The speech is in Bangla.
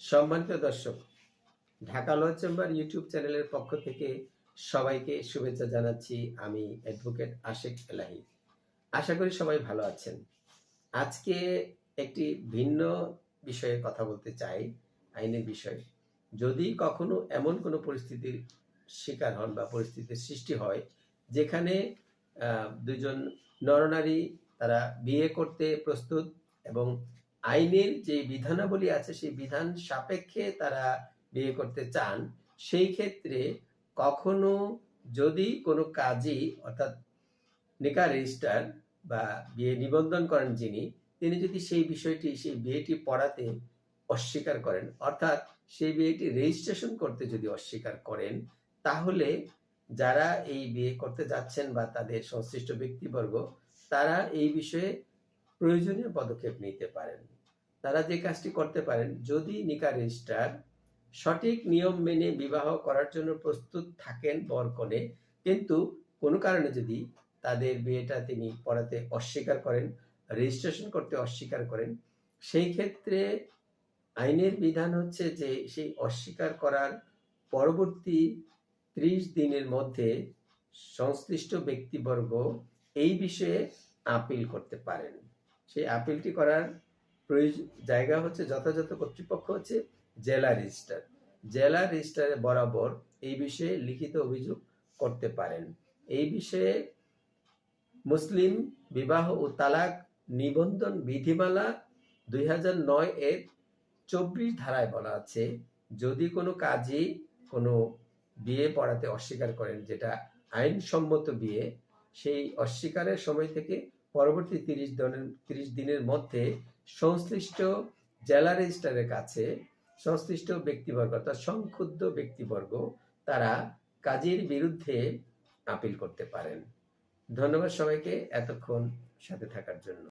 সম্মানিত দর্শক, ঢাকা ল চেম্বার ইউটিউব চ্যানেলের পক্ষ থেকে সবাইকে শুভেচ্ছা জানাচ্ছি আমি অ্যাডভোকেট আশেক এলাহি। আশা করি সবাই ভালো আছেন। আজকে একটি ভিন্ন বিষয়ে কথা বলতে চাই, আইনের বিষয়ে। যদি কখনো এমন কোনো পরিস্থিতির শিকার হন বা পরিস্থিতির সৃষ্টি হয়, যেখানে দুজন নরনারী তারা বিয়ে করতে প্রস্তুত এবং আইনের যে বিধানাবলী আছে, সেই বিধান সাপেক্ষে তারা বিয়ে করতে চান, সেই ক্ষেত্রে কখনো যদি কোনো কাজী, অর্থাৎ নিকা রেজিস্টার বা বিয়ে নিবন্ধন করেন যিনি, তিনি যদি সেই বিষয়টি, সেই বিয়েটি পড়াতে অস্বীকার করেন, অর্থাৎ সেই বিয়েটি রেজিস্ট্রেশন করতে যদি অস্বীকার করেন, তাহলে যারা এই বিয়ে করতে যাচ্ছেন বা তাদের সংশ্লিষ্ট ব্যক্তিবর্গ, তারা এই বিষয়ে প্রয়োজনীয় পদক্ষেপ নিতে পারেন। তারা যে কাজটি করতে পারেন, যদি নিকা রেজিস্ট্রার সঠিক নিয়ম মেনে বিবাহ করার জন্য প্রস্তুত থাকেন বরকনে, কিন্তু কোনো কারণে যদি তাদের বিয়েটা তিনি পড়াতে অস্বীকার করেন, রেজিস্ট্রেশন করতে অস্বীকার করেন, সেই ক্ষেত্রে আইনের বিধান হচ্ছে যে সেই অস্বীকার করার পরবর্তী ত্রিশ দিনের মধ্যে সংশ্লিষ্ট ব্যক্তিবর্গ এই বিষয়ে আপিল করতে পারেন। সেই আপিলটি করার প্রয়োজন জায়গা হচ্ছে যথাযথ কর্তৃপক্ষ হচ্ছে জেলা রেজিস্টার জেলা রেজিস্টারে বরাবর এই বিষয়ে লিখিত অভিযোগ করতে পারেন। এই বিষয়ে মুসলিম বিবাহ ও তালাক নিবন্ধন বিধিমালা দুই হাজার নয় এর চব্বিশ ধারায় বলা আছে, যদি কোনো কাজী কোনো বিয়ে পড়াতে অস্বীকার করেন, যেটা আইনসম্মত বিয়ে, সেই অস্বীকারের সময় থেকে পরবর্তী তিরিশ দিনের তিরিশ দিনের মধ্যে সংশ্লিষ্ট জেলা রেজিস্ট্রারের কাছে সংশ্লিষ্ট ব্যক্তিবর্গ অর্থাৎ সংক্ষুদ্ধ ব্যক্তিবর্গ, তারা কাজের বিরুদ্ধে আপিল করতে পারেন। ধন্যবাদ সবাইকে এতক্ষণ সাথে থাকার জন্য।